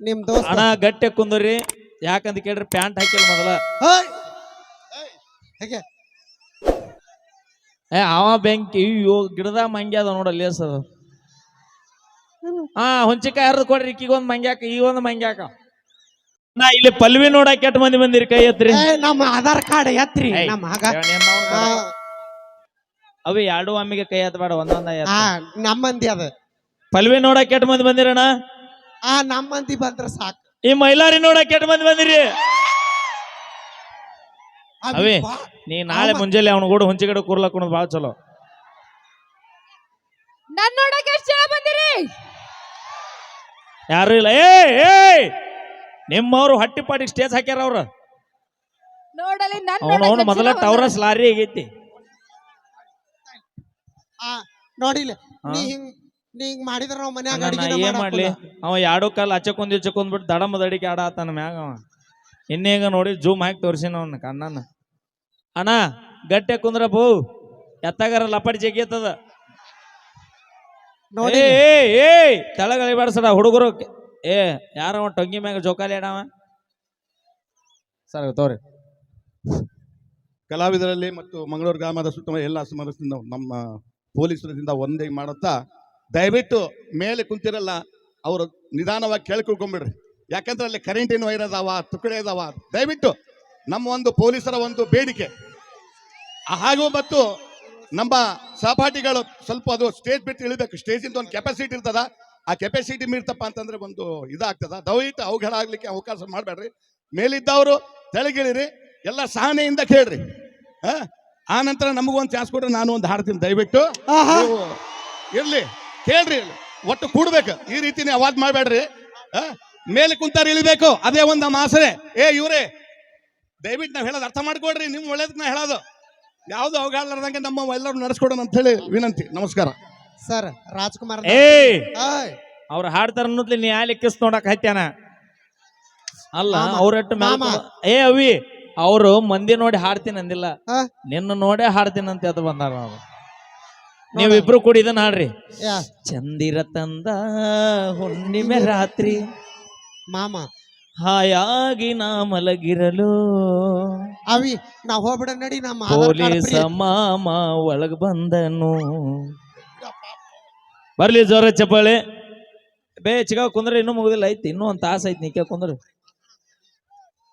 ನಿಮ್ ದೋಸ್ತ. ಅಣ್ಣ ಗಟ್ಟಿ ಕುಂದ್ರಿ. ಯಾಕಂತ ಕೇಳ್ರಿ ಪ್ಯಾಂಟ್ ಹಾಕಿಲ್ಲ ಮೊದಲ. ಹೋಯ್ ಹೇಗೆ? ಏ ಅವ ಬೆಂಕಿ ಗಿಡದ ಮಂಗ್ಯ ಅದ ನೋಡಲ್ಲ ಸರ್. ಹಾ ಹುಂಚಿಕಾಯಿ ಹರಿದು ಕೊಡ್ರಿ ಈಗೊಂದ್ ಮಂಗ್ಯಾಕ ಈ ಒಂದ್ ಮಂಗ್ಯಾಕ ನಾ ಇಲ್ಲಿ ಪಲ್ವಿ ನೋಡಕ್ ಕೆಟ್ಟ ಮಂದಿ ಬಂದಿರಿ ಕೈ ಎತ್ರಿ? ಏ, ನಮ್ಮ ಆಧಾರ್ ಕಾರ್ಡ್ ಎತ್ರಿ ಏಯ್, ನಮ್ಮ ಆಗ. ಏನ್ ಅವ್ನ್ ಆ, ಅವಿ ಎರಡು ಅಮ್ಮಿಗೆ ಕೈ ಎತ್ತಬೇಡ ಒಂದೊಂದ ನಮ್ಮಂದಿ ಆ, ಅದ. ಪಲ್ವಿ ನೋಡಕ್ ಕೆಟ್ಟ ಮಂದಿ ಬಂದಿರಣ್ಣ ಆ ನಮ್ಮ ಮಂದಿ ಬಂದ್ರ ಸಾಕು. ಈ ಮೈಲಾರಿ ನೋಡ ಕೆಟ್ಟ ಮಂದಿ ಬಂದಿರಿ. ಅವಿ ನೀ ನಾಳೆ ಮುಂಜಾನೆ ಅವ್ನ ಕೂಡ ಹುಂಚಿಗಡೆ ಕೂರ್ಲಕ್ ಕುಣದ್ ಭಾಳ ಚಲೋ. ನನ್ ನೋಡಕ್ ಎಷ್ಟ್ ಜನ ಬಂದಿರಿ? ಯಾರು ಇಲ್ಲ? ಏ ಏ ನಿಮ್ಮವ್ರು ಹಟ್ಟಿ ಪಾಟಿಗೆ ಸ್ಟೇಜ್ ಹಾಕ್ಯಾರ ಅವ್ರ. ನೋಡಲಿ ನನ್ ಅವನು ಮೊದಲ ಟವರಸ್ ಲಾರಿ ಆಗೈತಿ. ಆ, ನೋಡಿಲ್ಲ. ನೀ ಹಿಂಗ್ ನೀ ಹಿಂಗ್ ಮಾಡಿದ್ರ ನಾವ್ ಮನ್ಯಾಗ ಅಡಿಗೆ ಏನ್ ಮಾಡ್ಲಿ? ಅವ ಎರಡು ಕಾಲ ಅಚ್ಚಕೊಂದ್ ಇಚ್ಚಕೊಂದ್ ಬಿಟ್ಟು ದಡ ಮದಡಿಕೆ ಆಡ ಆತನ ಮ್ಯಾಗ ಅವ. ಇನ್ನೇಗ ನೋಡಿ ಜೂಮ್ ಹಾಕಿ ತೋರಿಸಿನ ಅವನ ಕಣ್ಣನ ಅಣ್ಣ ಗಟ್ಟೆ ಕುಂದ್ರ ಬೋ. ಎತ್ತಾಗಾರ ಲಪಡಿ ಜಗ್ಗಿತ್ತದ ನೋಡಿ. ಏ ಏ ತೆಳಗಳಿಬಾರ್ಸಡ ಹುಡುಗರು. ಏ ಯಾರವ ಟೊಂಗಿ ಮ್ಯಾಗ ಜೋಕಾಲಿ ಆಡವ? ಸರ್ ತೋರಿ. ಕಲಾವಿದರಲ್ಲಿ ಮತ್ತು ಮಂಗಳೂರು ಗ್ರಾಮದ ಸುತ್ತಮುತ್ತ ಎಲ್ಲ ಸುಮಾರು ನಮ್ಮ ಪೊಲೀಸರಿಂದ ಒಂದೇ ಮಾಡುತ್ತಾ ದಯವಿಟ್ಟು ಮೇಲೆ ಕುಂತಿರಲ್ಲ ಅವರು ನಿಧಾನವಾಗಿ ಕೇಳ್ಕೊಳ್ಕೊಂಬಿಡ್ರಿ. ಯಾಕಂದ್ರೆ ಅಲ್ಲಿ ಕರೆಂಟಿನ ವೈರ್ ಅದಾವ ತುಕಡೆ ಅದಾವ. ದಯವಿಟ್ಟು ನಮ್ಮ ಒಂದು ಪೊಲೀಸರ ಒಂದು ಬೇಡಿಕೆ. ಹಾಗೂ ಮತ್ತು ನಮ್ಮ ಸಹಪಾಠಿಗಳು ಸ್ವಲ್ಪ ಅದು ಸ್ಟೇಜ್ ಬಿಟ್ಟು ಇಳಿಬೇಕು. ಸ್ಟೇಜಿಂದ ಒಂದು ಕೆಪಾಸಿಟಿ ಇರ್ತದ. ಆ ಕೆಪಾಸಿಟಿ ಮೀರ್ತಪ್ಪ ಅಂತಂದ್ರೆ ಒಂದು ಇದಾಗ್ತದ. ದಯವಿಟ್ಟು ಅವಘಡ ಆಗ್ಲಿಕ್ಕೆ ಅವಕಾಶ ಮಾಡಬೇಡ್ರಿ. ಮೇಲಿದ್ದವರು ತೆಳಗಿಳಿರಿ ಎಲ್ಲ ಸಹನೆಯಿಂದ ಕೇಳ್ರಿ. ಆ? ನಂತರ ನಮಗೊಂದು ಚಾನ್ಸ್ ಕೊಟ್ರೆ ನಾನು ಒಂದು ಹಾಡ್ತೀನಿ. ದಯವಿಟ್ಟು ಇರ್ಲಿ. ಕೇಳ್ರಿ ಒಟ್ಟು ಕೂಡ್ಬೇಕು. ಈ ರೀತಿನೇ ಅವಾಜ್ ಮಾಡಬೇಡ್ರಿ. ಮೇಲೆ ಕುಂತಾರ ಇಳಿಬೇಕು ಅದೇ ಒಂದು ನಮ್ಮ ಆಸರೆ. ಏ ಇವ್ರೆ ದಯವಿಟ್ಟು ನಾವು ಹೇಳೋದು ಅರ್ಥ ಮಾಡ್ಕೊಡ್ರಿ ನಿಮ್ ಒಳ್ಳೇದಕ್ಕೆ ನಾ ಹೇಳೋದು. ಯಾವ್ದು ಅವಘಾಡಲಾರ್ದಂಗೆ ನಮ್ಮ ಎಲ್ಲರೂ ನಡೆಸ್ಕೊಡೋಣ ಅಂತ ಹೇಳಿ ವಿನಂತಿ. ನಮಸ್ಕಾರ. ಸರ್ ರಾಜ್ಕುಮಾರ್ ಏ ಅವ್ರು ಹಾಡ್ತಾರ ಅನ್ನೋದ್ಲಿ ನೀ ಯಾಲಿ ಕಿಸ್ ನೋಡಕ್ ಹತ್ಯಾನ? ಅಲ್ಲ ಅವ್ರಟ್ಟು ಮಾಮ. ಏ ಅವಿ ಅವರು ಮಂದಿ ನೋಡಿ ಹಾಡ್ತೀನಿ ಅಂದಿಲ್ಲ. ಆ? ನಿನ್ನ ನೋಡೇ ಹಾಡ್ತೀನಿ ಅಂತ ಅದು ಬಂದಾರ ಅವ್ರು. ನೀವಿಬ್ರು ಕೂಡಿ ಇದನ್ನ ಹಾಡ್ರಿ. ಯಾ, ಚಂದಿರ ತಂದ ಹುಣ್ಣಿಮೆ ರಾತ್ರಿ. ಮಾಮ. ಹಾಯಾಗಿ ನಾ ಮಲಗಿರಲು. ಅವಿ ನಾ ಹೋಗ್ಬಿಡ ನಡಿ ನಮ್ಮ ಆಧಾರ್ ಕಾರ್ಡ್ ಪೊಲೀಸ. ಮಾಮ ಒಳಗ್ ಬಂದನು. ಬರ್ಲಿ ಜೋರ ಚಪ್ಪಾಳೆ. ಬೇ ಚಿಗ ಕುಂದ್ರೆ ಇನ್ನೂ ಮುಗುದಿಲ್ಲ ಐತಿ ಇನ್ನೂ ಒಂದ್ ತಾಸ ಐತಿ ನೀ ಕುಂದ್ರ.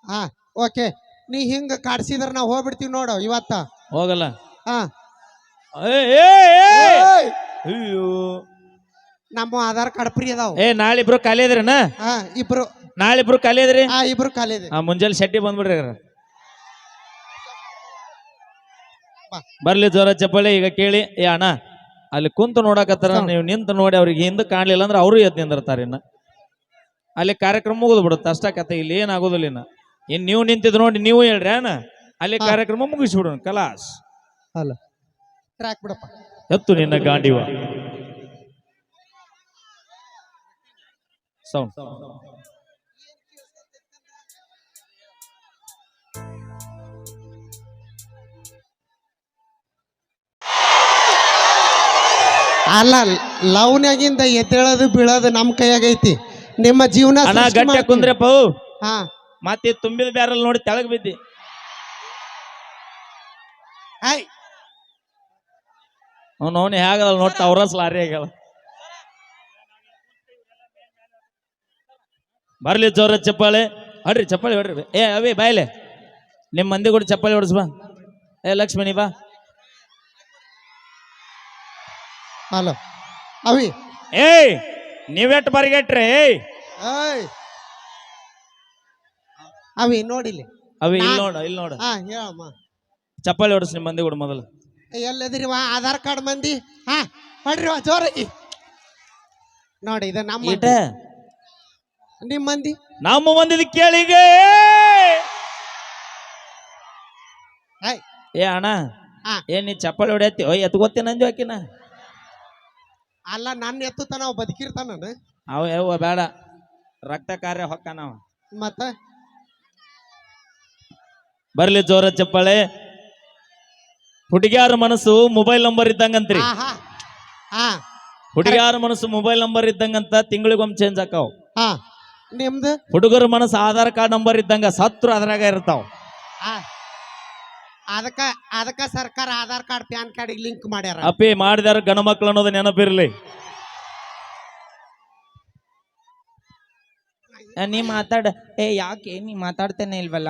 ಹಾ ಓಕೆ. ನೀ ಹಿಂಗ ಕಾಡ್ಸಿದ್ರ ನಾವ್ ಹೋಗ್ಬಿಡ್ತೀವಿ ನೋಡು ಇವತ್ತ. ಹೋಗಲ್ಲ. ಹಾ. ಅಯ್ಯೋ. ನಮ್ಮ ಆಧಾರ್ ಕಾರ್ಡ್ ಫ್ರೀ ಅದಾವ. ಏ ಖಾಲಿ ಅದ್ರಿನ? ಹಾ ಇಬ್ರು. ನಾಳಿಬ್ರು ಖಾಲಿ ಇದ್ರಿ ಹಾ ಇಬ್ರು ಖಾಲಿ ಇದೆ ಮುಂಜಾನೆ ಶೆಟ್ಟಿ ಬಂದ್ಬಿಡ್ರಿ. ಬರ್ಲಿ ಜೋರ ಚಪ್ಪಳಿ ಈಗ ಕೇಳಿ. ಏ ಅಣ್ಣ ಅಲ್ಲಿ ಕುಂತು ನೋಡಕತ್ತಾರ. ನೀವು ನಿಂತು ನೋಡಿ ಅವ್ರಿಗೆ ಹಿಂದೆ ಕಾಣಲಿಲ್ಲ ಅಂದ್ರೆ ಅವರು ಎದ್ದು ನಿಂದಿರ್ತಾರೆ ಇನ್ನ. ಅಲ್ಲಿ ಕಾರ್ಯಕ್ರಮ ಮುಗಿದು ಬಿಡುತ್ತೆ ಅಷ್ಟ ಕತೆ ಇಲ್ಲಿ ಏನಾಗೋದಿಲ್ಲ ಇನ್ನ. ಇನ್ ನೀವು ನಿಂತಿದ್ ನೋಡಿ ನೀವು ಹೇಳ್ರಿ ಅಣ್ಣ. ಅಲ್ಲಿ ಹಾ. ಕಾರ್ಯಕ್ರಮ ಮುಗಿಸ್ಬಿಡೋಣ ಕಲಾಸ್. ಅಲ್ಲ. ಟ್ರ್ಯಾಕ್ ಬಿಡಪ್ಪ ಎತ್ತು ನಿನ್ನ ಗಾಂಡಿವ. ಸೌಂಡ್ ಅಲ್ಲ ಲವ್ನ್ಯಾಗಿಂದ ಎದ್ದೇಳೋದು ಬೀಳೋದು ನಮ್ಮ ಕೈಯಾಗ ಐತಿ ನಿಮ್ಮ ಜೀವನ ಅಣ್ಣ ಸೃಷ್ಟಿ ಗಟ್ಟಿ ಮಾಡ್ತೀವಿ. ಕುಂದ್ರಪ್ಪ ಹಾ. ಮತ್ತೆ ತುಂಬಿದ ಬ್ಯಾರಲ್ ನೋಡಿ ತೆಳಗ್ ಬಿದ್ದಿ. ಹಾಯ್ ಅವ್ನು ಅವನು ಹೇಗಲ್ಲ ನೋಡ್ತಾ ಅವ್ರ ಲಾರಿ ಆಗ್ಯಾಳ. ಬರ್ಲಿ ಜೋರ ಚಪ್ಪಾಳೆ. ಹೊಡ್ರಿ ಚಪ್ಪಾಳೆ ಹೊಡ್ರಿ. ಏ ಅವಿ ಬಾಯ್ಲೆ. ನಿಮ್ಮ ಮಂದಿ ಕೂಡ ಚಪ್ಪಾಳೆ ಹೊಡ್ಸ್ ಬಾ. ಏ ಲಕ್ಷ್ಮಣಿ ಬಾ. ಹಲೋ ಅವಿ. ಏಯ್ ನೀವೆಟ್ ಬರ್ಗೆಟ್ರಿ ಏಯ್. ಏಯ್. ಅವಿ ನೋಡಿಲಿ ಅವಿ ಇಲ್ಲಿ ನೋಡ ನೋಡು ಇಲ್ಲಿ ನೋಡು. ಹಾ ಹೇಳಮ್ಮ. ಚಪ್ಪಾಳೆ ಹೊಡ್ಸ್ ನಿಮ್ಮ ಮಂದಿ ಕೂಡ ಮೊದಲು. ಎಲ್ಲದಿರಿವ ಆಧಾರ್ ಕಾರ್ಡ್ ಮಂದಿ? ಹಾ ಹೊಡ್ರಿವ ಜೋರಾಗಿ ನೋಡಿ ಇದು ನಮ್ಮ ಈಟ ಮಂದಿ. ನಿಮ್ ಮಂದಿ? ನಮ್ಮ ಮಂದಿದ್ ಕೇಳಿಗೆ. ಹಾಯ್ ಏ ಅಣ್ಣ ಹಾ. ಏನ್ ನೀ ಚಪ್ಪಲಿ ಹೊಡೆಯತ್ತಿ ಓಯ್ ಎತ್ಕೋತೇನೆ ಅಂದ್ವಿ ಆಕಿನ? ಅಲ್ಲ ನನ್ನ ಎತ್ತುತ್ತ ನಾವು ಬದುಕಿರ್ತಾನ ಅವ ಯಾವ ಬೇಡ. ರಕ್ತ ಕಾರ್ಯ ಹೊಕ್ಕ ನಾವು ಮತ್ತ? ಬರ್ಲಿ ಜೋರ ಚಪ್ಪಾಳೆ. ಹುಡುಗಿಯಾರ ಮನಸ್ಸು ಮೊಬೈಲ್ ನಂಬರ್ ಇದ್ದಂಗಂತ್ರಿ. ಹುಡುಗಿಯಾರ ಮನಸ್ಸು ಮೊಬೈಲ್ ನಂಬರ್ ಇದ್ದಂಗಂತ ತಿಂಗಳಿಗೊಮ್ಮೆ ಚೇಂಜ್ ಆಕಾವ್ ಹಾ ನಿಮ್ದು? ಹುಡುಗರ ಮನಸ್ಸು ಆಧಾರ್ ಕಾರ್ಡ್ ನಂಬರ್ ಇದ್ದಂಗ ಸತ್ರು ಅದ್ರಾಗ ಇರ್ತಾವ. ಆ, ಅದಕ್ಕ ಅದಕ್ಕ ಸರ್ಕಾರ Aadhaar card PAN card link ಮಾಡ್ಯಾರ. ಅಪ್ಪಿ ಮಾಡಿದಾರ ಗಣ ಮಕ್ಳು ಅನ್ನೋದು ನೆನಪಿರ್ಲಿ. ನೀ ಮಾತಾಡ ಏ ಯಾಕೆ ನೀ ಮಾತಾಡ್ತೇನೆ ಇಲ್ವಲ್ಲ?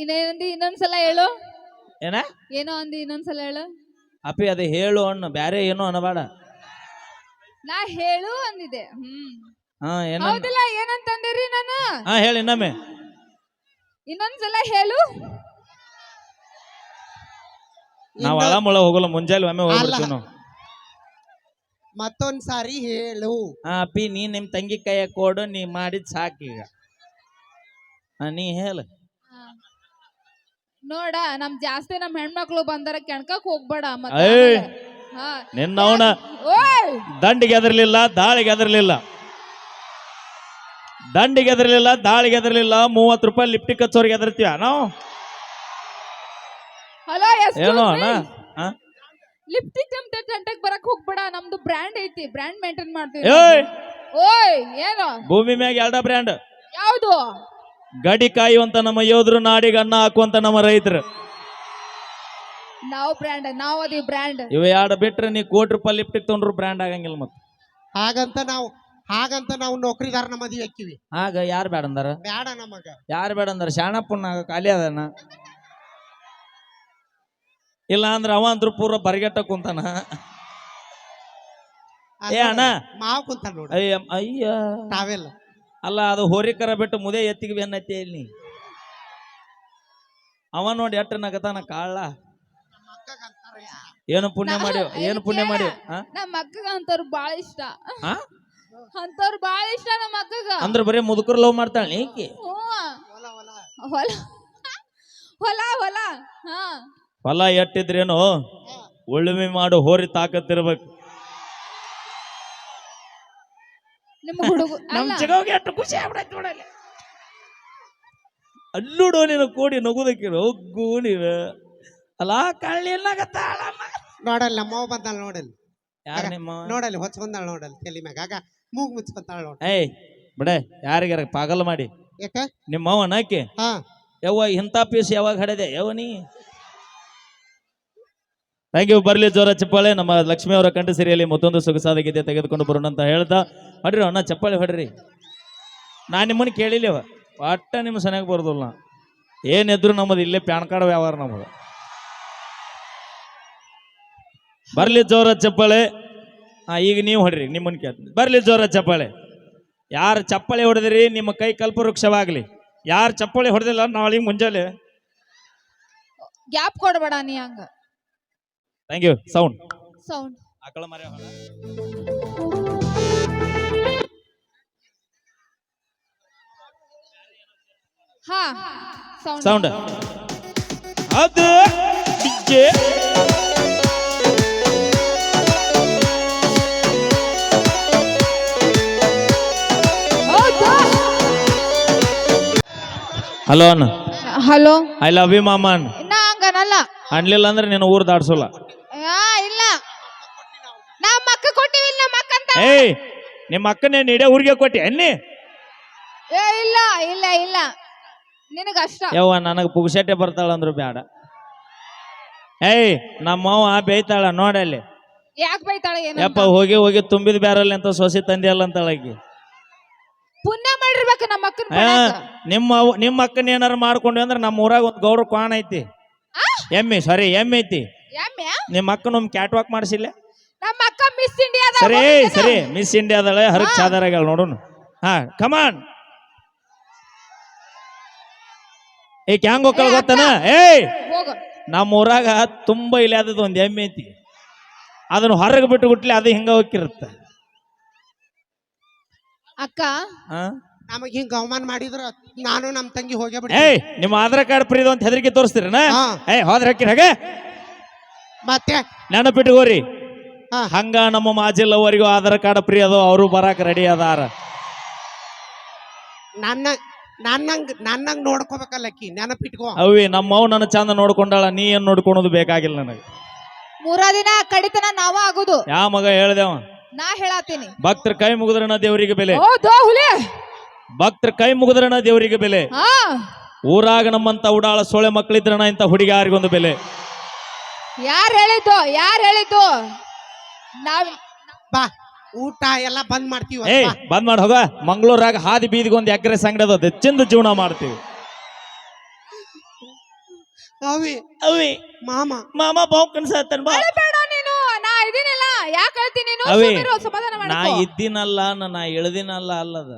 ಇನ್ನೇನಂದಿ ಇನ್ನೊಂದ್ಸಲ ಹೇಳು. ಏನ? ಏನೋ ಅಂದಿ ಇನ್ನೊಂದ್ಸಲ ಹೇಳು. ಅಪ್ಪಿ ಅದು ಹೇಳು ಅಣ್ಣ ಬ್ಯಾರೆ ಏನೋ ಅನ್ನಬೇಡ. ನಾ ಹೇಳು ಅಂದಿದೆ ಹ್ಮ್. ಹಾ ಏನ ಹೌದಿಲ್ಲ ಏನಂತಂದಿರಿ ನಾನು? ಹಾ ಹೇಳಿ ಇನ್ನೊಮ್ಮೆ. ಇನ್ನೊಂದ್ಸಲ ಹೇಳು. ನಾವ್ ಇನ್ನು ಅಳ ಮುಳ ಹೋಗಲ್ಲ ಮುಂಜಾನೆ ಒಮ್ಮೆ ಹೋಗ್ಬಿಡ್ತೀವಿ ನಾವು. ಮತ್ತೊಂದ್ ಸಾರಿ ಹೇಳು. ಹಾ ಅಪ್ಪಿ ನೀ ನಿಮ್ ತಂಗಿ ಕೈಯ ಕೊಡು ನೀ ಮಾಡಿದ್ ಸಾಕೀಗ ಹಾ ನೀ ಹೇಳ. ನೋಡ ನಮ್ ಜಾಸ್ತಿ ನಮ್ ಹೆಣ್ಮಕ್ಳು ಬಂದಾರ ಕೆಣ್ಕಕ್ ಹೋಗ್ಬೇಡ ಮತ್ತ ಏಯ್! ಹಾ. ನಿನ್ನವನ ಓಯ್! ದಂಡಿಗೆ ಎದರ್ಲಿಲ್ಲ ದಾಳಿಗೆ ಎದರ್ಲಿಲ್ಲ. ದಂಡಿಗೆ ಎದರ್ಲಿಲ್ಲ ದಾಳಿಗೆ ಎದರ್ಲಿಲ್ಲ ಮೂವತ್ತು ರೂಪಾಯಿ ಲಿಪ್ಟಿಕ್ ಹಚ್ಚೋರಿಗೆ ಎದರ್ತೀವ ನಾವು ಹಲೋ ಏನೋ ಅಣ್ಣ? ಲಿಪ್ಟಿಕ್ ನಮ್ ಗಂಟೆಗ್ ಬರಕ್ ಹೋಗ್ಬೇಡ ನಮ್ದು ಬ್ರ್ಯಾಂಡ್ ಐತಿ ಬ್ರ್ಯಾಂಡ್ ಮೇಂಟೈನ್ ಮಾಡ್ತೀವಿ ಏಯ್! ಓಯ್ ಏನು? ಭೂಮಿ ಮ್ಯಾಗ ಎರಡ ಬ್ರ್ಯಾಂಡ್ ಯಾವ್ದು? ಗಡಿ ಕಾಯುವಂತ ನಮ್ಮ ಯೋಧರು ನಾಡಿಗೆ ಅನ್ನ ಹಾಕುವಂತ ನಮ್ಮ ರೈತರು. ನಾವು ಬ್ರ್ಯಾಂಡ್ ನಾವು ಅದೀವಿ ಬ್ರ್ಯಾಂಡ್ ಇವ ಎರಡು ಬಿಟ್ರೆ ನೀ ಕೋಟಿ ರೂಪಾಯಿ ಲಿಫ್ಟ್ ತೊಗೊಂಡ್ರು ಬ್ರ್ಯಾಂಡ್ ಆಗಂಗಿಲ್ಲ ಮತ್ತೆ. ಹಾಗಂತ ನಾವು ಹಾಗಂತ ನಾವು ನೌಕರಿದಾರನ ನಮ್ಮದಿ ಹಾಕಿವಿ. ಆಗ ಯಾರು ಬೇಡ ಅಂದಾರ? ಬೇಡ ನಮಗ. ಯಾರು ಬೇಡ ಅಂದಾರ? ಶಾಣಪ್ಪನ ಖಾಲಿ ಅದನ? ಇಲ್ಲ ಅಂದ್ರೆ ಅವ ಅಂದ್ರು ಪೂರ ಬರಿಗೆಟ್ಟ ಕುಂತಾನ. ಏ ಅಣ್ಣ. ಮಾವ್ ಕುಂತ ನೋಡಿ. ಅಯ್ಯ ಅಯ್ಯ. ತಾವೆಲ್ಲ. ಅಲ್ಲ ಅದು ಹೋರಿಕರ ಬಿಟ್ಟು ಮುದೆ ಎತ್ತಿಗೆ ಬೆನ್ನತ್ತಿ ಇಲ್ಲಿ ಅವ ನೋಡಿ ಎಟ್ಟ ನಗತಾನ ಕಾಳ ಏನು ಪುಣ್ಯ ಮಾಡಿ ಏನು ಪುಣ್ಯ ಮಾಡಿ ನಮ್ಮ ಅಕ್ಕಗ ಅಂತವ್ರು ಬಾಳ ಇಷ್ಟ? ಅಂತವ್ರು ಬಾಳ ಇಷ್ಟ ನಮ್ಮ ಅಕ್ಕಗ. ಅಂದ್ರ ಬರೀ ಮುದುಕರು ಲವ್ ಮಾಡ್ತಾಳೆ ಈಕಿ? ಹೊಲ ಹೊಲ ಹೊಲ ಹೊಲ ಎಟ್ಟಿದ್ರೇನು ಉಳುಮೆ ಮಾಡು ಹೋರಿ ತಾಕತ್ತಿರ್ಬೇಕು. ನಿಮ್ಮ ಹುಡುಗ ನಮ್ ಅಲ್ಲ. ಜಗವ್ಗೆ ಎಷ್ಟು ಖುಷಿ ಆಗ್ಬಿಡೈತಿ ನೋಡಲ್ಲಿ. ಅಲ್ಲುಡು ನೀನು ಕೂಡಿ ನಗುದಕ್ಕೆ ಹೋಗು ನೀನು. ಅಲ್ಲ ಕಳ್ಳಿ ಏನಾಗತ್ತಾಳ ನೋಡಲ್ಲ ನಮ್ಮವ್ ಬಂದಾಳ ನೋಡಲ್ಲಿ. ಯಾರ ನಿಮ್ಮ ನೋಡಲ್ಲಿ ಹೊಚ್ಚ ಬಂದಾಳ ನೋಡಲ್ಲಿ ತಲೆ ಮ್ಯಾಗ. ಆಗ ಮೂಗ್ ಮುಚ್ಕೊಂತಾಳ ನೋಡ. ಏಯ್ ಬಿಡೆ ಯಾರಿಗಾರ ಪಾಗಲ್ ಮಾಡಿ. ಯಾಕ? ನಿಮ್ಮ ಅವ ಆಕೆ? ಹಾ. ಯವ್ವ ಇಂಥ ಪೀಸ್ ಯಾವಾಗ ಹಡದೆ? ಯವ್ವ ನೀ? ಥ್ಯಾಂಕ್ ಯು ಬರ್ಲಿ ಜೋರ ಚಪ್ಪಾಳೆ. ನಮ್ಮ ಲಕ್ಷ್ಮಿ ಅವರ ಕಂಠ ಸಿರಿಯಲ್ಲಿ ಮತ್ತೊಂದು ಸೊಗಸಾದ ಗೀತೆ ತೆಗೆದುಕೊಂಡು ಬರೋಣ ಅಂತ ಹೇಳ್ತಾ ಹೊಡ್ರಿ ಅಣ್ಣ, ಚಪ್ಪಾಳೆ ಹೊಡ್ರಿ. ನಾನು ನಿಮ್ಮನ್ನ ಕೇಳಿಲ್ಲವ ಒಟ್ಟ ನಿಮ್ಮ ಸನಿಯಾಗಿ ಬರೋದಿಲ್ಲ ಏನಿದ್ರು ನಮ್ಮದು ಇಲ್ಲೇ ಪ್ಯಾನ್ ಕಾರ್ಡ್ ವ್ಯವಹಾರ ನಮ್ಮದು. ಬರ್ಲಿ ಜೋರ ಚಪ್ಪಾಳೆ. ಹಾ, ಈಗ ನೀವು ಹೊಡ್ರಿ, ನಿಮ್ಮನ್ನ ಕೇಳ್ತೀನಿ. ಬರ್ಲಿ ಜೋರ ಚಪ್ಪಾಳೆ. ಯಾರು ಚಪ್ಪಾಳೆ ಹೊಡೆದ್ರಿ, ನಿಮ್ಮ ಕೈ ಕಲ್ಪವೃಕ್ಷವಾಗಲಿ. ಯಾರು ಚಪ್ಪಾಳೆ ಹೊಡೆದಿಲ್ಲ, ನಾಳೆ ಮುಂಜಾನೆ. ಗ್ಯಾಪ್ ಕೊಡ್ಬೇಡ ನೀ ಹಂಗ. ಥ್ಯಾಂಕ್ ಯು ಸೌಂಡ್ ಸೌಂಡ್ ಆಕಳ ಮರೆ ಹಾ. ಸೌಂಡ್ ಸೌಂಡ್ ಅದು ಡಿಜೆ ಹಲೋ ಅಣ್ಣ. ಹಲೋ. ಐ ಲವ್ ಯು ಮಾಮನ್ ಇನ್ನ ಹಂಗನಲ್ಲ. ಅನ್ಲಿಲ್ಲ ಅಂದ್ರೆ ನಿನ್ನ ಊರ್ ದಾಡ್ಸೋಲ್ಲ ಯಾ ಇಲ್ಲ ನಮ್ಮ ಅಕ್ಕ ಕೊಟ್ಟಿವಿಲ್ಲ ನಮ್ಮ ಅಕ್ಕ ಅಂತ ಏಯ್ ನಿಮ್ಮ ಅಕ್ಕನೇ ನೀಡೇ ಊರಿಗೆ ಕೊಟ್ಟಿ ಅನ್ನಿ ಏ ಇಲ್ಲ ಇಲ್ಲ ಇಲ್ಲ. ನಿನಗಷ್ಟ ಯವ್ವ ನನಗೆ ಪುಗ್ಸಟ್ಟೆ ಬರ್ತಾಳ ಅಂದ್ರು ಬೇಡ ಏಯ್ ನಮ್ಮವ್ವ ಬೇಯ್ತಾಳ ನೋಡಲ್ಲಿ ಯಾಕೆ ಬೈತಾಳೆ ಏನು ಯಪ್ಪ ಹೋಗಿ ಹೋಗಿ ತುಂಬಿದ ಬ್ಯಾರಲ್ಲಿ ಅಂತ ಸೊಸಿ ತಂದೆಯಲ್ಲ ಅಂತಾಳಕಿ ಪುಣ್ಯ ಮಾಡಿರ್ಬೇಕು ನಮ್ಮ ಅಕ್ಕನ ನಿಮ್ಮ ಅವ್ವ- ನಿಮ್ಮ ಅಕ್ಕನ ಏನಾರು ಮಾಡ್ಕೊಂಡ್ವಿ ಅಂದ್ರೆ ನಮ್ಮ ಊರಾಗ ಒಂದು ಗೌರವ ಕ್ವಾಣ ಐತಿ. ಆ? ಎಮ್ಮೆ ಸಾರಿ ಎಮ್ಮಿ ಐತಿ. ನಿಮ್ಮ ಅಕ್ಕನ ಒಮ್ಮೆ ಕ್ಯಾಟ್ ವಾಕ್ ಮಾಡಿಸಿಲ್ಲ? ನಮ್ಮ ಅಕ್ಕ ಮಿಸ್ ಇಂಡಿಯಾದ ಸರಿ ಸರಿ. ಮಿಸ್ ಇಂಡಿಯಾದಳೆ ಹರಕ್ ಚಾದರಗಳು ನೋಡೋಣ. ಹಾ ಕಮಾನ್ ಈಗ ಹ್ಯಾಂಗ ಹೋಗ್ಕಳ ಗೊತ್ತಾನ? ಏಯ್! ಹೋಗು. ನಮ್ಮ ಊರಾಗ ತುಂಬಾ ಇಲ್ಲಾದದ ಒಂದು ಎಮ್ಮೆ ಐತಿ. ಅದನ್ನ ಹೊರಗೆ ಬಿಟ್ಟು ಬಿಟ್ಲಿ ಅದು ಹಿಂಗ ಹೋಗಿರುತ್ತೆ ಅಕ್ಕ ಹಾ? ನಮಗ್ ಹಿಂಗ ಅವಮಾನ ಮಾಡಿದ್ರ ನಾನು ನಮ್ ತಂಗಿ ಹೋಗೇ ಬಿಡಿ ಏಯ್ ನಿಮ್ಮ ಆಧಾರ್ ಕಾರ್ಡ್ ಪ್ರೀದು ಅಂತ ಹೆದರಿಕೆ ತೋರಿಸ್ತೀರನ? ಹಾ. ಏಯ್ ಹೋದ್ರೆ ಹಾಕಿರ ಹಾಗೆ. ಮತ್ತೆ? ನೆನಪಿಟ್ಕೋರಿ. ಹಂಗ ನಮ್ಮ ಮಾಜಿಲ್ಲವರಿಗೂ ಆಧಾರ್ ಕಾರ್ಡ್ ಫ್ರೀ ಅದು ಅವರು ಬರಾಕ್ ರೆಡಿ ಅದಾರ. ನನ್ನ ನನ್ನಂಗ್ ನನ್ನಂಗ್ ನೋಡ್ಕೋಬೇಕಲ್ಲ ಅಕ್ಕಿ ನೆನಪಿಟ್ಕೋ. ಅವಿ ನಮ್ಮವ್ ನನ್ನ ಚಂದ ನೋಡ್ಕೊಂಡಾಳ ನೀ ಏನ್ ನೋಡ್ಕೊಳೋದು ಬೇಕಾಗಿಲ್ಲ ನನಗೆ. ಮೂರ ದಿನ ಕಡಿತನ ನಾವ ಆಗುದು. ಯಾವ ಮಗ ಹೇಳ್ದೇವ ನಾ ಹೇಳತ್ತೀನಿ ಭಕ್ತರ ಕೈ ಮುಗಿದ್ರಣ ದೇವರಿಗೆ ಬೆಲೆ. ಓ ಹುಲಿ. ಭಕ್ತರ ಕೈ ಮುಗಿದ್ರಣ ದೇವರಿಗೆ ಬೆಲೆ. ಹಾ. ಊರಾಗ ನಮ್ಮಂತ ಉಡಾಳ ಸೊಳೆ ಮಕ್ಕಳಿದ್ರಣ ಇಂಥ ಹುಡುಗಾರಿಗೊಂದು ಬೆಲೆ. ಯಾರು ಹೇಳಿದ್ದು ಯಾರು ಹೇಳಿದ್ದು? ನಾವ್ ಬಾ ಊಟ ಎಲ್ಲ ಬಂದ್ ಮಾಡ್ತೀವಿ ಏಯ್ ಬಂದ್ ಮಾಡಿ ಹೋಗ. ಮಂಗಳೂರಾಗ ಹಾದಿ ಬೀದಿಗೆ ಒಂದು ಎಕರೆ ಸಂಗಡ ಅದ ಹೆಚ್ಚಿಂದ ಜೀವನ ಮಾಡ್ತೀವಿ. ಅವಿ ಅವಿ ಮಾಮ. ಮಾಮ ಬಾವು ಕನ್ಸತ್ತನ್ ಬಾ. ಬೇಡ ನೀನು ನಾ ಇದೀನಿಲ್ಲ. ಯಾಕೆ ಹೇಳ್ತೀನಿ ನೀನು? ಅವಿ, ಸುಮ್ನಿರು, ಸಮಾಧಾನ ನಾ ಮಾಡ್ಕೋ. ಇದ್ದೀನಲ್ಲ ನಾ ಇಳ್ದಿನಲ್ಲ ಅಲ್ಲದ.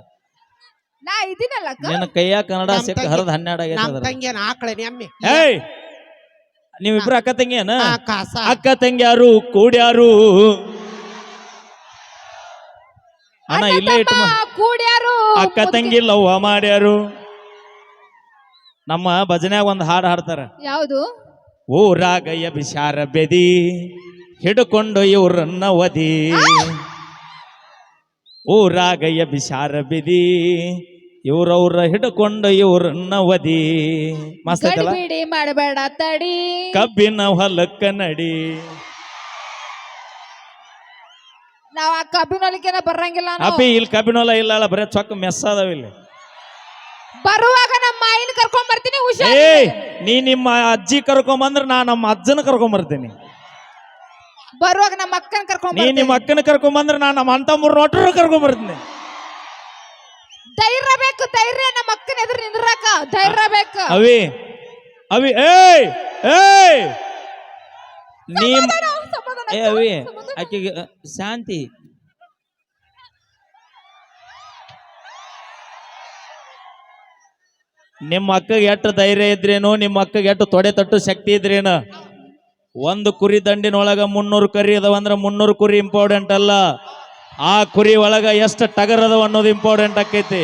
ನಾ ಇದೀನಲ್ಲ ಅಕ್ಕ ನಿನ್ನ ಕೈಯ ಕನ್ನಡ ನಮ್ ಸಿಕ್ಕ ತಂಗಿ- ಹರಿದ ಹನ್ನೆರಡು ಆಗೈತೆ ನಮ್ ಅದ್ರ. ತಂಗಿಯನ್ ಆಕಳೇನಿ ಅಮ್ಮಿ ಏಯ್ ನೀವಿಬ್ರು ಅಕ್ಕ ತಂಗಿಯನ? ಆ ಕಾಸ. ಅಕ್ಕ ತಂಗಿಯಾರು ಕೂಡ್ಯಾರು? ಅಣ್ಣ ಅಣ್ಣ ಇಲ್ಲೇ ಇಟ್ಟು ತಮ್ಮ ಕೂಡ್ಯಾರು? ಅಕ್ಕ ತಂಗಿ ಲವ್ವ ಮಾಡ್ಯಾರು. ನಮ್ಮ ಭಜನ್ಯಾಗ ಒಂದು ಹಾಡು ಹಾಡ್ತಾರ. ಯಾವುದು? ಊರಾಗ ಬಿಷಾರ ಬೆದಿ ಹಿಡ್ಕೊಂಡು ಇವ್ರನ್ನ ಒದಿ ಊರಾಗ ಬಿಷಾರ ಬೆದಿ ಇವ್ರವ್ರ ಹಿಡ್ಕೊಂಡು ಇವ್ರ ನವದಿ ಮಸ್ತ್ ಐತಲ್ಲ ಗಡಿಬಿಡಿ ಮಾಡಬೇಡ ತಡಿ. ಕಬ್ಬಿನ ಹೊಲಕ್ಕ ನಡಿ. ನಾವ್ ಆ ಹೊಲಕ್ಕೇನ ಬರಂಗಿಲ್ಲ ನಾವು. ಅಪ್ಪಿ ಇಲ್ಲಿ ಕಬ್ಬಿನ ಹೊಲ ಇಲ್ಲ ಅಲ್ಲ ಬರೇ ಚೊಕ್ಕ ಮೆಸ್ ಅದಾವ ಇಲ್ಲಿ. ಬರುವಾಗ ನಮ್ಮ ಮಾಯಿನ ಕರ್ಕೊಂಡ್ ಬರ್ತೀನಿ ಹುಷಾರ್ ನೀ ನಿಮ್ಮ ಅಜ್ಜಿ ಕರ್ಕೊಂಬಂದ್ರ ನಾ ನಮ್ಮ ಅಜ್ಜನ ಕರ್ಕೊಂಬರ್ತೀನಿ ಬರುವಾಗ ನಮ್ಮ ಅಕ್ಕನ ಕರ್ಕೊಂಡ್ ನೀ ಬರ್ತೀನಿ. ನಿಮ್ಮ ಅಕ್ಕನ ಕರ್ಕೊಂಬಂದ್ರ ನಾ ನಮ್ಮ ಅಂತ ಮೂರು ನೋಟ್ರ ಕರ್ಕೊಂಬರ್ತೀನಿ ಧೈರ್ಯ ಬೇಕು ಧೈರ್ಯ ನಮ್ಮ ಅಕ್ಕನ ಎದುರು ನಿಂದ್ರಾಕ ಧೈರ್ಯ ಬೇಕು. ಅವಿ ಅವಿ ಏಯ್ ಏಯ್. ನೀ ಸಮಾಧಾನ, ಸಮಾಧಾನ, ಏ ಅವಿ ಸಮಾಧಾನ. ಆಕೆಗೆ ಅ, ಶಾಂತಿ. ನಿಮ್ಮ ಅಕ್ಕಗೆ ಎಷ್ಟು ಧೈರ್ಯ ಇದ್ರೇನು ನಿಮ್ಮ ಅಕ್ಕಗೆ ಎಷ್ಟು ತೊಡೆ ತಟ್ಟು ಶಕ್ತಿ ಇದ್ರೇನು? ಒಂದು ಕುರಿ ದಂಡಿನೊಳಗ ಮುನ್ನೂರು ಕರಿ ಅದಾವ ಅಂದ್ರೆ ಮುನ್ನೂರು ಕುರಿ ಇಂಪಾರ್ಟೆಂಟ್ ಅಲ್ಲ. ಆ ಕುರಿ ಒಳಗ ಎಷ್ಟು ಟಗರ್ ಅದಾವ ಅನ್ನೋದು ಇಂಪಾರ್ಟೆಂಟ್ ಆಕೈತಿ.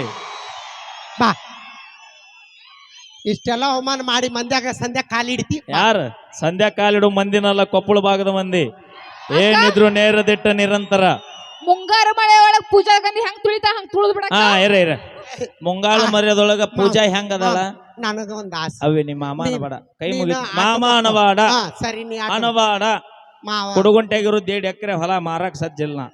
ಬಾ. ಇಷ್ಟೆಲ್ಲ ಅವಮಾನ ಮಾಡಿ ಮಂದ್ಯಾಗ ಸಂಧ್ಯಾ ಕಾಲಿಡ್ತಿ ಯಾರ? ಸಂಧ್ಯಾ ಕಾಲಿಡು ಮಂದಿನಲ್ಲ ಕೊಪ್ಪಳ ಭಾಗದ ಮಂದಿ. ಏನಿದ್ರು ನೇರ ದಿಟ್ಟ ನಿರಂತರ. ಮುಂಗಾರು ಮಳೆ ಒಳಗ ಪೂಜಾ ಗಂಧಿ ಹೆಂಗ್ ತುಳಿತಾ ಹಂಗ್ ತುಳಿದ್ ಬಿಡ ಹಾ ಇರ ಇರ. ಮುಂಗಾರು ಮರ್ಯಾದೊಳಗ ಪೂಜಾ ಹೆಂಗ ಅದಲ್ಲ ನನಗ ಒಂದ್ ಆಸೆ. ಅವಿ ನಿಮ್ಮ ಮಾಮ ಕೈ ಮುಗಿ ಮಾಮ. ಹಾ, ಸರಿ ನೀ ಆಟ ಅನಬೇಡ. ಮಾವ. ಕುಡುಗುಂಟೆಗಿರು ದೇಡ್ ಎಕರೆ ಹೊಲ ಮಾರಕ್ ಸಜ್ಜಿಲ್ಲ ನಾ.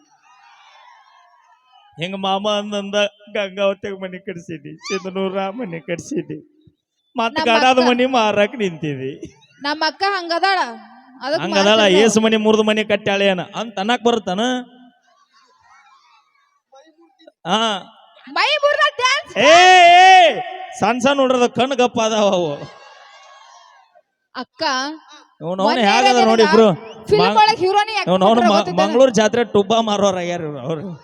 ಹಿಂಗ ಮಾಮ ಅಂದಂದ ಗಂಗಾವತಿ ಮನೆ ಕಟ್ಸಿದಿ ಸಿಂಧನೂರ ಮನೆ ಕಟ್ಸಿದಿ ಮತ್ ನಮ್ಮ ಗಡಾದ ಅಕ್ಕ- ಮನಿ ಮಾರಕ್ ನಿಂತಿದಿ ನಮ್ಮ ಅಕ್ಕ ಹಂಗದಾಳ ಅದಕ್ ಹಂಗದಲ್ಲ. ಏಸು ಮನಿ ಮುರಿದ ಮನಿ ಕಟ್ಟಾಳೆ ಏನ ಅಂತ ಅನ್ನಕ್ ಬರುತ್ತಾನ? ಹಾ. ಮೈ ಮುರ್ದ ಡ್ಯಾನ್ಸ್ ಏ ಏ, ಸಣ್ಣ ಸಣ್ಣ ನೋಡ್ರದ ಕಣ್ಣು ಗಪ್ಪ ಅದಾವ ಅವು. ಅಕ್ಕ ಇವನು ಮೊನ್ನೆ ಹೇಗದ ನೋಡಿ ಇಬ್ರು? ಫಿಲ್ಮ್ ಒಳಗ್ ಹೀರೋನಿ ಅವನು ಮಂಗಳೂರು ಜಾತ್ರೆ ಟುಬ್ಬ ಮಾರೋರ್ ಆಗ್ಯಾರ ಇವ್ರು ಅವ್ರು. ಅವಿ,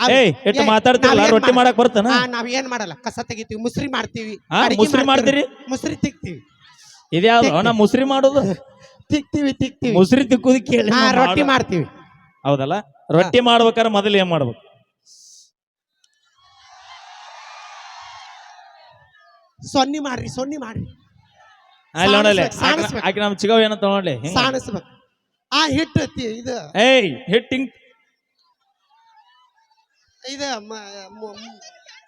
ಏಯ್ ಮಾತಾಡ್ತಿರಲ್ಲ? ರೊಟ್ಟಿ ಮಾಡ- ಮಾಡಕ್ ಬರ್ತಾನ ನಾವ್ ಏನ್ ಮಾಡಲ್ಲ ಕಸ ತೆಗಿತೀವಿ ಮುಸ್ರಿ ಮಾಡ್ತೀವಿ ಹಾ ಅಡಿಗೆ ಮುಸ್ರಿ ಮಾಡ್ತೀರಿ? ಮುಸ್ರಿ ತಿಕ್ತೀವಿ. ಇದ್ಯಾವ್ದು? ನಾ ಮುಸ್ರಿ ಮಾಡೋದು? ತಿಕ್ತೀವಿ ತಿಕ್ತೀವಿ. ಮುಸ್ರಿ ತಿಕ್ಕುದು ಕೇಳಿ ಹಾ ನಾವ್ ರೊಟ್ಟಿ ಮಾಡು. ಮಾಡ್ತೀವಿ. ಹೌದಲ್ಲ? ರೊಟ್ಟಿ ಮಾಡ್ಬೇಕಾದ್ರೆ ಮೊದಲು ಏನ್ ಮಾಡ್ಬೇಕು? ಸೊನ್ನಿ ಮಾಡ್ರಿ ಸೊನ್ನಿ ಮಾಡ್ರಿ. ಅಲ್ಲಿ ನೋಡಲೆ ಸಾಣಿಸ್ಬೇಕು, ಸಾಣಿಸ್ಬೇಕು. ಆಕೆ ನಮ್ ಚಿಗವ್ ಏನಂತ ನೋಡ್ಲಿ ಹಿಂಗ. ಸಾಣಿಸ್ಬೇಕು. ಆ ಹಿಟ್ಟು ತಿ- ಇದು. ಏಯ್ ಹಿಟ್ಟಿಂಗ್ ಇದು ಮ- ಮು- ಮು-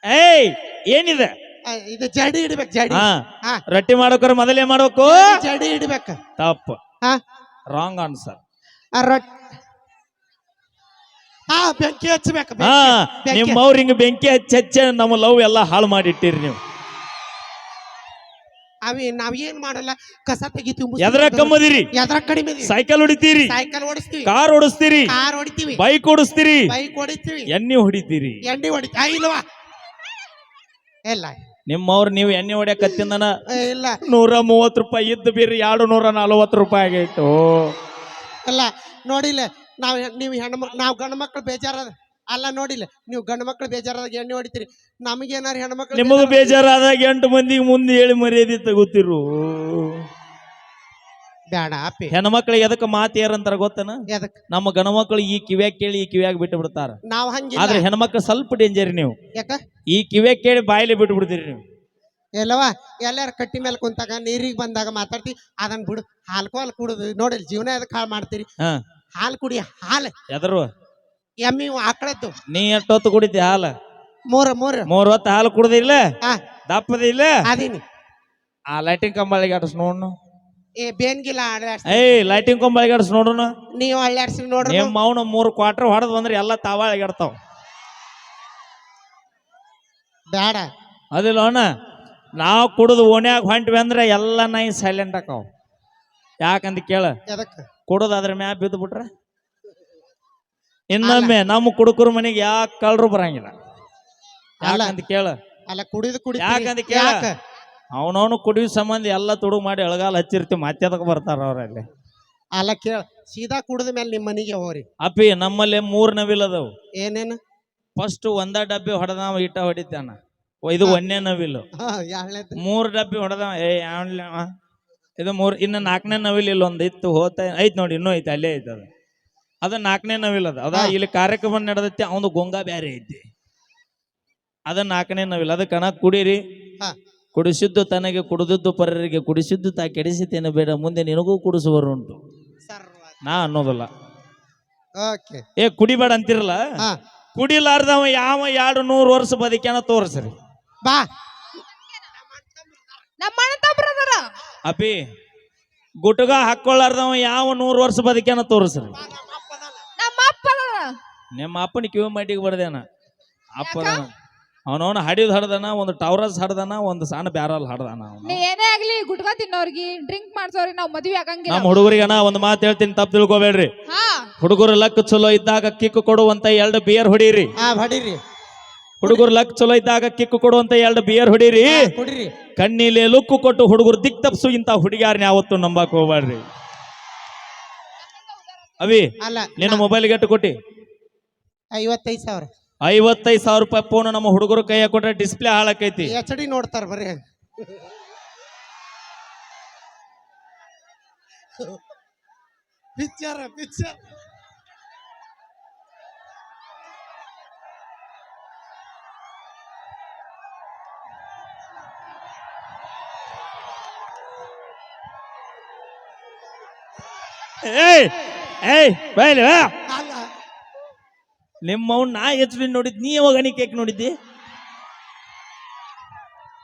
ಏಯ್ ಏನಿದೆ? ಆ, ಇದು ಜಡಿ ಇಡ್ಬೇಕು ಜಡಿ. ಹಾ ಹಾ. ರೊಟ್ಟಿ ಮಾಡೋಕ್ರ ಮೊದಲೇ ಮಾಡೋಕು ಮಾಡ್ಬೇಕು. ಜಡಿ ಇಡ್ಬೇಕು. ತಪ್ಪು. ಹಾ ರಾಂಗ್ ಆನ್ಸರ್ ಆ ರೊಟ್ಟಿ ಹಾ ಬೆಂಕಿ ಹಚ್ಚಬೇಕು ಹಾ ಬೆಂಕಿ ನಿಮ್ಮವ್ರ ಹಿಂಗ ಬೆಂಕಿ ಹಚ್ಚಿ ಹಚ್ಚ ನಮ್ಮ ಲವ್ ಎಲ್ಲ ಹಾಳು ಮಾಡಿಟ್ಟಿರಿ ನೀವು. ಅವಿ ನಾವೇನ್ ಏನ್ ಮಾಡಲ್ಲ ಕಸ ತೆಗಿತೀವಿ ಎದ್ರ ಕಮ್ಮದಿರಿ? ಎದ್ರ ಕಡಿಮೆ ಸೈಕಲ್ ಹೊಡಿತೀರಿ? ಸೈಕಲ್ ಓಡಿಸ್ತೀವಿ. ಕಾರ್ ಓಡಿಸ್ತೀರಿ? ಕಾರ್ ಹೊಡಿತೀವಿ. ಬೈಕ್ ಓಡಿಸ್ತೀರಿ? ಬೈಕ್ ಹೊಡಿತೀವಿ ಎಣ್ಣೆ ಹೊಡಿತೀರಿ? ಎಣ್ಣೆ ಹೊಡಿತಾ ಇಲ್ವಾ? ಇಲ್ಲ ನಿಮ್ಮವ್ರು ನೀವು ಎಣ್ಣೆ ಹೊಡ್ಯಾಕತ್ತಿಂದನ ಏ, ಇಲ್ಲ. ನೂರ ಮೂವತ್ತು ರೂಪಾಯಿ ಇದ್ದು ಬೀರಿ ಎರಡು ನೂರ ನಲವತ್ತು ರೂಪಾಯಿ ಆಗೈತು? ಇಲ್ಲ ನೋಡಿಲ್ಲ ನಾವ್ ನೀವು ಹೆಣ್ಮ ನಾವ್ ಗಂಡ ಮಕ್ಳು ಬೇಜಾರದ ಅಲ್ಲ ನೋಡಿಲ್ಲ ನೀವು ಗಂಡು ಮಕ್ಳು ಬೇಜಾರಾದಾಗ ಎಣ್ಣೆ ಹೊಡಿತೀರಿ. ನಮಗೇನಾರು ಹೆಣ್ಮಕ್ಳು ನಿಮಗೂ ಬೇಜಾರಾದಾಗ- ಎಂಟು ಮಂದಿಗೆ ಮುಂದೆ ಹೇಳಿ ಮರ್ಯಾದೆ ತಗೋತಿರು. ಬೇಡ ಅಪ್ಪಿ ಹೆಣ್ಮಕ್ಳಿಗೆ ಎದಕ್ಕೆ ಮಾತು ಗೊತ್ತನ? ಎದಕ್? ನಮ್ಮ ಗಣಮಕ್ಳು ಈ ಕಿವ್ಯಾಗ ಕೇಳಿ ಈ ಕಿವ್ಯಾಗ ಬಿಟ್ಟು ಬಿಡ್ತಾರ. ನಾವು ಹಂಗಿಲ್ಲ. ಆದ್ರೆ ಹೆಣ್ಮಕ್ಳು ಸ್ವಲ್ಪ ಡೇಂಜರ್ ನೀವು. ಯಾಕ? ಈ ಕಿವ್ಯಾಗ ಕೇಳಿ ಬಾಯಲ್ಲಿ ಬಿಟ್ಟು ಬಿಡ್ತೀರಿ ನೀವು. ಎಲ್ಲವಾ ಎಲ್ಲಾರು ಕಟ್ಟಿ ಮೇಲೆ ಕುಂತಾಗ ನೀರಿಗೆ ಬಂದಾಗ ಮಾತಾಡ್ತಿ ಅದನ್ನ ಬಿಡು ಹಾಲ್ಕೋ ಹಾಲು ಕುಡುದು. ನೋಡಿ ಜೀವನ ಎದಕ್ ಹಾಳು ಮಾಡ್ತೀರಿ? ಹಾ. ಹಾಲು ಕುಡಿ ಹಾಲು. ಎದರು. ಎಮ್ಮಿ ಆಕಳದ್ದು ನೀ ಎಷ್ಟೊತ್ತು ಕುಡಿತಿ ಹಾಲು? ಮೂರ ಮೂರ. ಮೂರ್ ಹೊತ್ತು ಹಾಲು ಕುಡ್ದಿಲ್ಲ ಹಾ. ದಪ್ಪದಿಲ್ಲ ಅದೀನಿ ಆ ಲೈಟಿಂಗ್ ಕಂಬಳಿಗೆ ಆಡಸ್ ನೋಡ್ನು. ಏ ಬೇನ್ಗಿಲ್ಲ ಆಡಾಡ್ಸಿ ಏಯ್ ಲೈಟಿಂಗ್ ಕಂಬಳಿಗೆ ಆಡಸ್ ನೋಡುನು. ನೀವು ಅಳ್ಳಾಡ್ಸಿ ನೋಡ್ರಿ. ನಿಮ್ಮ ಅವನು ಮೂರು ಕ್ವಾರ್ಟರ್ ಹೊಡೆದ್ ಬಂದ್ರೆ ಎಲ್ಲ ತಾವ ಅಳಿಗಾಡ್ತಾವ ಬೇಡ ಅದಿಲ್ಲ ಅಣ್ಣ ನಾವು ಕುಡಿದು ಓಣ್ಯಾಗ ಹೊಂಟ್ವಿ ಅಂದ್ರೆ ಎಲ್ಲ ನಾಯಿ ಸೈಲೆಂಟ್ ಆಕಾವ್ ಯಾಕಂತ ಕೇಳ? ಕುಡದ್ ಕುಡಿದು ಅದ್ರ ಮ್ಯಾಗ ಬಿದ್ದು ಬಿಟ್ರೆ? ಇನ್ನೊಮ್ಮೆ ನಮ್ಮ ಕುಡುಕರ ಮನೆಗೆ ಯಾಕೆ ಕಳ್ರು ಬರಂಗಿಲ್ಲ. ಯಾಕಂತ ಕೇಳ. ಅಲ್ಲ ಕುಡಿದು ಕುಡಿ ಯಾಕಂತ ಕೇಳ. ಅವನವನು ಕುಡಿಯೋ ಸಂಬಂಧ ಎಲ್ಲ ತುಡು ಮಾಡಿ ಎಳಗಾಲ ಹಚ್ಚಿರ್ತೀವಿ ಮತ್ತೆ ಅದಕ್ಕೆ ಬರ್ತಾರ ಅವ್ರಲ್ಲಿ? ಅಲ್ಲ ಕೇಳ. ಸೀದಾ ಕುಡಿದ ಮೇಲೆ ನಿಮ್ಮ ಮನೆಗೆ ಹೋಗ್ರಿ. ಅಪ್ಪಿ ನಮ್ಮಲ್ಲಿ ಮೂರ್ ನವಿಲ್ ಅದಾವು ಏನೇನು? ಫಸ್ಟ್ ಒಂದ ಡಬ್ಬಿ ಹೊಡೆದವ ಇಟ್ಟ ಹೊಡಿತಾನ. ಇದು ಒಂದೇ ನವಿಲು. ಮೂರ್ ಡಬ್ಬಿ ಹೊಡೆದವ. ಏ ಯಾವ ಇದು ಮೂರ್ ಇನ್ನ ನಾಲ್ಕನೇ ನವಿಲ್ ಇಲ್ಲೊಂದು ಒಂದು ಇತ್ತು ಹೋತ ಐತ್ ನೋಡಿ ಇನ್ನೂ ಐತೆ ಅಲ್ಲೇ ಐತಿ ಅದು ಅದು ನಾಲ್ಕನೇ ನವಿಲ್ ಅದ. ಅದ ಇಲ್ಲಿ ಕಾರ್ಯಕ್ರಮ ನಡೆದೈತಿ ಅವನು ಗೊಂಗ ಬ್ಯಾರೆ ಐತಿ. ಅದ ನಾಲ್ಕನೇ ನವಿಲ್. ಕಣ ಕುಡೀರಿ. ಹಾ. ಕುಡಿಸಿದ್ದು ತನಗೆ ಕುಡಿದದ್ದು ಪರರಿಗೆ ಕುಡಿಸಿದ್ದು ತಾ ಕೆಡಿಸಿತೇನೆ ಬೇಡ ಮುಂದೆ ನಿನಗೂ ಕುಡಿಸುವರುಂಟು ಉಂಟು. ನಾ ಅನ್ನೋದಲ್ಲ. ಓಕೆ. ಏ ಕುಡಿಬೇಡ ಅಂತಿರಲ್ಲ? ಕುಡಿಲಾರ್ದ ಕುಡಿಲಾರ್ದವ ಯಾವ ಎರಡು ನೂರು ವರ್ಷ ಬದುಕ್ಯಾನ ತೋರಿಸ್ರಿ. ಬಾ. ಅಪಿ ಗುಟ್ಗ ಹಾಕೊಳ್ಳಾರ್ದವ ಯಾವ ನೂರು ವರ್ಷ ಬದುಕ್ಯಾನ ತೋರಿಸ್ರಿ. ನಿಮ್ಮ ಅಪ್ಪನ ಕಿವಿ ಮಟ್ಟಿಗೆ ಬರ್ದೇನ ಅಪ್ಪನ ಅವನವನ ಹಡಿದ್ ಹಡ್ದನ ಒಂದು ಟವರಸ್ ಹಡ್ದನ ಒಂದು ಸಣ್ಣ ಬ್ಯಾರಲ್ ಹಡ್ದನ. ನೀ ಏನೇ ಆಗ್ಲಿ ಗುಟ್ಕಾ ತಿನ್ನೋರ್ಗಿ ಡ್ರಿಂಕ್ ಮಾಡ್ಸೋರಿ ನಾವು ಮದ್ವಿ ಆಗಂಗಿಲ್ಲ. ನಮ್ಮ ಹುಡುಗರಿಗನ ಒಂದು ಮಾತು ಹೇಳ್ತೀನಿ ತಪ್ಪು ತಿಳ್ಕೊಬೇಡ್ರಿ. ಹಾ. ಹುಡುಗರು ಲಕ್ ಚಲೋ ಇದ್ದಾಗ ಕಿಕ್ ಕೊಡುವಂತ ಎರಡು ಬಿಯರ್ ಹೊಡೀರಿ. ಹುಡುಗರು ಲಕ್ ಚಲೋ ಇದ್ದಾಗ ಕಿಕ್ ಕೊಡುವಂತ ಎರಡು ಬಿಯರ್ ಹೊಡೀರಿ. ಕುಡಿರಿ. ಕಣ್ಣಿಲೆ ಲುಕ್ಕು ಕೊಟ್ಟು ಹುಡುಗರು ದಿಕ್ ತಪ್ಸು ಇಂತ ಹುಡುಗಿಯಾರನ್ನ ಯಾವತ್ತು ನಂಬಕ್ ಹೋಗ್ಬೇಡ್ರಿ ಅವಿ ಅಲ್ಲ ನಿನ್ನ ಮೊಬೈಲ್ ಗೆಟ್ಟು ಕೊಟ್ಟಿ. ಐವತ್ತೈದು ಸಾವಿರ. ಐವತ್ತೈದು ಸಾವಿರ ರೂಪಾಯಿ ಫೋನ್ ನಮ್ಮ ಹುಡುಗರು ಕೈಯಾಗ ಕೊಟ್ರೆ ಡಿಸ್ಪ್ಲೇ ಹಾಳಾಕೈತಿ. ಎಚ್ ಡಿ ನೋಡ್ತಾರ ಬರೀ ಪಿಕ್ಚರ್ ಪಿಕ್ಚರ್ ಏಯ್ ಏಯ್ ಬೈಲಿ ಬಾ ಅಲ್ಲ ನಿಮ್ಮವ್ ನಾ ಎಚ್ ನೋಡಿದ್ ನೀ ಯಾವಾಗ ನೀ ಕೇಕ್ ನೋಡಿದ್ದಿ?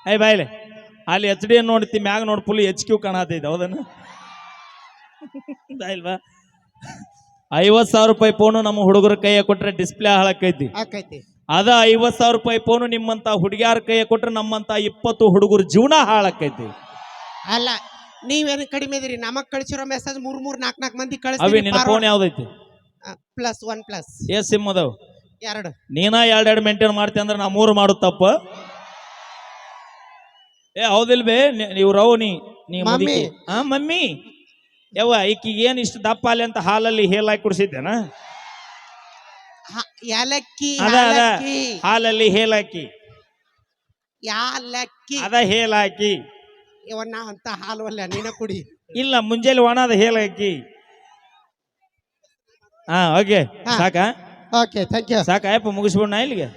ಐ ಬಾಯ್ಲೆ ಅಲ್ಲಿ ಎಚ್ ಡಿ ನೋಡ್ತಿ ಮ್ಯಾಗ ನೋಡಿ ಫುಲ್ ಎಚ್ ಕ್ಯೂ ಕಾಣತೈತೆ ಹೌದನು? ಇಲ್ವಾ ಐವತ್ ಸಾವಿರ ರೂಪಾಯಿ ಫೋನು ನಮ್ಮ ಹುಡುಗರ ಕೈಯ ಕೊಟ್ರೆ ಡಿಸ್ಪ್ಲೇ ಹಾಳಾಕೈತಿ. ಆಕೈತಿ ಅದ ಐವತ್ ಸಾವಿರ ರೂಪಾಯಿ ಫೋನು ನಿಮ್ಮಂತ ಹುಡುಗಿಯಾರ ಕೈಯ ಕೊಟ್ರೆ ನಮ್ಮಂತ ಇಪ್ಪತ್ತು ಹುಡುಗರ ಜೀವನ ಹಾಳಾಕೈತಿ. ಅಲ್ಲ ನೀವೇನು ಕಡಿಮೆ ಇದ್ರಿ? ನಮಗ್ ಕಳಿಸಿರೋ ಮೆಸೇಜ್ ಮೂರ್ ಮೂರ್ ನಾಲ್ಕ್ ನಾಲ್ಕು ಮಂದಿ ಅವಿ ನಿನ್ನ ಫೋನ್ ಯಾವ್ದೈತಿ? ಪ್ಲಸ್ ಒನ್ ಪ್ಲಸ್ ಏ ಸಿಮ್ ಅದಾವ? ಎರಡು. ನೀನ ಎರಡೆರಡು ಮೇಂಟೈನ್ ಮಾಡ್ತಿ ಅಂದ್ರೆ ನಾ ಮೂರು ಮಾಡು ತಪ್ಪ. ಏ ಹೌದಿಲ್ ಬೇ ನೀವು ರವ್ ನೀ ನೀ ಮಮ್ಮಿ. ಮುದುಕಿ. ಹಾ ಮಮ್ಮಿ. ಯವ್ವ ಈಕಿಗೆ ಏನ್ ಇಷ್ಟು ದಪ್ಪ ಅಲ್ಲಿ ಅಂತ ಹಾಲಲ್ಲಿ ಹೇಲ್ ಹಾಕಿ ಕುಡಿಸಿದ್ದೇನ? ಹ- ಯಾಲಕ್ಕಿ ಅದ ಅದ. ಯಾಲಕ್ಕಿ ಹಾಲಲ್ಲಿ ಹೇಲ್ ಹಾಕಿ. ಯಾಲಕ್ಕಿ. ಅದ ಹೇಲ್ ಹಾಕಿ. ಇವನ್ನ ಅಂತ ಹಾಲು ಅಲ್ಲ ನೀನ ಕುಡಿ. ಇಲ್ಲ ಮುಂಜಾನೆ ಒಣದ ಹೇಲ್ ಹಾಕಿ. ಹಾ ಓಕೆ ಹಾ. ಸಾಕಾ? ಓಕೆ ಥ್ಯಾಂಕ್ ಯು ಸಾಕ? ಅಯ್ಯಪ್ಪ ಮುಗಿಸ್ಬಿಡ್ ನಾ ಇಲ್ಲಿಗೆ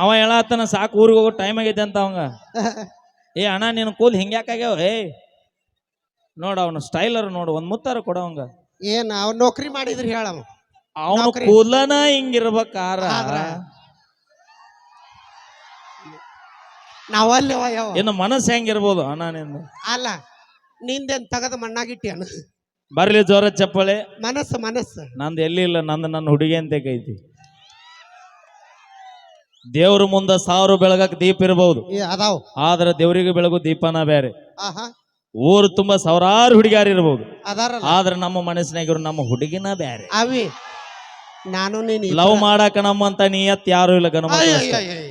ಅವ ಹೇಳತ್ತನ ಸಾಕು ಊರಿಗೆ ಹೋಗೋ ಟೈಮ್ ಆಗೈತೆ ಅಂತ ಅವಂಗ. ಏ ಅಣ್ಣ ನಿನ್ನ ಕೂಲ್ ಹಿಂಗ್ಯಾಕಾಗ್ಯಾವ ಏ ನೋಡ ಅವನು ಸ್ಟೈಲರ್ ನೋಡು ಒಂದ್ ಮುತ್ತಾರ ಕೊಡ ಅವಂಗ. ಏನ್ ಅವ್ ನೌಕರಿ ಮಾಡಿದ್ರಿ ಹೇಳವ ಅವನು. ಕೂಲನ ಕೂದಲನ ಹಿಂಗಿರ್ಬೇಕಾರ? ಆದ್ರ. ನಾವಲ್ಲಿ ಯಾವ ಇನ್ನು ಮನಸ್ಸು ಹೆಂಗಿರ್ಬೋದು ಅಣ್ಣ ನಿಂದು? ಅಲ್ಲ ನಿಂದೇನ್ ತಗದ ಮಣ್ಣಾಗಿಟ್ಟಿಯನು ಬರ್ಲಿ ಜೋರ ಚಪ್ಪಳೆ. ಮನಸ್ಸು ಮನಸ್ಸು. ನಂದು ಎಲ್ಲಿ ಇಲ್ಲ ನಂದು ನನ್ನ ಹುಡುಗಿ ಅಂತ ಕೈತಿ. ದೇವ್ರ ಮುಂದ ಸಾವಿರ ಬೆಳಗಕ್ ದೀಪ ಇರಬಹುದು ಏ ಅದಾವ್. ಆದ್ರೆ ದೇವರಿಗೆ ಬೆಳಗು ದೀಪನ ಬೇರೆ. ಆಹಾ. ಊರು ತುಂಬಾ ಸಾವಿರಾರು ಹುಡುಗಿಯಾರು ಇರಬಹುದು ಅದಾರಲ್ಲ. ಆದ್ರೆ ನಮ್ಮ ಮನಸ್ಸಿನಾಗಿರೋ ನಮ್ಮ ಹುಡುಗಿನ ಬೇರೆ. ಅವಿ ನಾನು ನೀನು ಇಬ್ರ- ಲವ್ ಮಾಡಾಕ ನಮ್ಮಂತ ನಿಯತ್ ಯಾರು ಇಲ್ಲ ಗಣ ಅಯ್ಯ, ಅಯ್ಯ, ಅಯ್ಯ, ಅಯ್ಯ.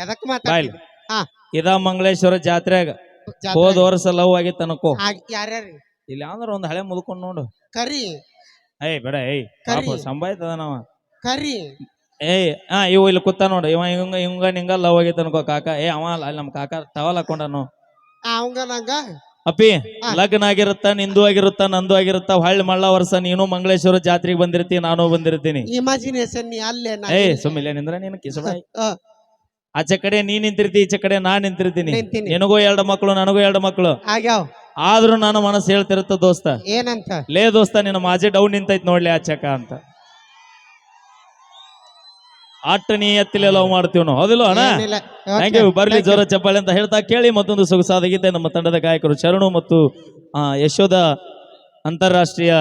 ಎದಕ್ ಮಾತಾಡ್ತಿ ಬಾಯ್ಲಿ. ಹಾ ಇದ ಮಂಗಳೇಶ್ವರ ಜಾತ್ರೆಗ ಜಾತ್ರೆ. ಹೋದ ವರ್ಷ ಲವ್ ಆಗಿತ್ತು ಅನ್ಕೋ ಆಗ್- ಯಾರ್ಯಾರು ಇಲ್ಲಿ ಅಂದ್ರೆ ಒಂದ್ ಹಳೆ ಮುದ್ಕೊಂಡ್ ನೋಡು. ಕರಿ. ಏಯ್ ಬೇಡ ಏಯ್ ಕರಿ. ಪಾಪ ಸಂಭಾಯ್ತದ ನಾವ. ಕರಿ. ಏಯ್ ಹಾ ಇವು ಇಲ್ಲಿ ಕೂತ ನೋಡು. ಇವ ಹಿಂಗ ಹಿಂಗ ನಿಂಗ ಲವ್ ಆಗೈತೆ ಅನ್ಕೋ ಕಾಕ. ಏ ಅವ ಅಲ್ಲ ಅಲ್ಲಿ ನಮ್ಮ ಕಾಕ ಟವಲ್ ಹಾಕೊಂಡನು ಅವಂಗ ನಂಗ? ಅಪ್ಪಿ ಹಾ. ಲಗ್ನ ಆಗಿರುತ್ತ ನಿಂದು ಆಗಿರುತ್ತ ನಂದು ಆಗಿರುತ್ತ ಹಳ್ಳಿ ಮಳ್ಳ ವರ್ಷ ನೀನು ಮಂಗಳೇಶ್ವರ ಜಾತ್ರೆಗೆ ಬಂದಿರ್ತಿ ನಾನು ಬಂದಿರ್ತೀನಿ. ಇಮ್ಯಾಜಿನೇಷನ್ ನೀ ಅಲ್ಲೇ ನಾ ಏಯ್ ಇಲ್ಲಿ. ಸುಮ್ಮಿಲ್ಲ ನಿಂದ್ರ ನೀನು ಕಿಸಬಾಯಿ. ಆ, ಆಚೆ ಕಡೆ ನೀ ನಿಂತಿರ್ತಿ ಈಚೆ ಕಡೆ ನಾ ನಿಂತಿರ್ತೀನಿ. ನಿಂತೀನಿ. ನಿನಗೂ ಎರಡು ಮಕ್ಕಳು ನನಗೂ ಎರಡು ಮಕ್ಕಳು. ಆಗ್ಯಾವ್. ಆದ್ರೂ ನನ್ನ ಮನಸ್ಸು ಹೇಳ್ತಿರುತ್ತ ದೋಸ್ತ. ಏನಂತ? ಲೇ ದೋಸ್ತ ನಿನ್ನ ಮಾಜಿ ಡೌನ್ ನಿಂತೈತ್ ನೋಡ್ಲಿ ಚಕ ಅಂತ. ಅಟ್ಟ ನೀ ಎತ್ತಿಲ್ಲ ಲವ್ ಮಾಡ್ತೀವಿ ನಾವು ಹೌದಿಲ್ಲ ಅಣ್ಣ? ಏನಿಲ್ಲ. ಥ್ಯಾಂಕ್ ಯು ಬರ್ಲಿ ಜೋರ ಚಪ್ಪಾಳೆ ಅಂತ ಹೇಳ್ತಾ ಕೇಳಿ ಮತ್ತೊಂದು ಸೊಗಸಾದ ಗೀತೆ ನಮ್ಮ ತಂಡದ ಗಾಯಕರು ಶರಣು ಮತ್ತು ಆ, ಯಶೋಧ ಅಂತಾರಾಷ್ಟ್ರೀಯ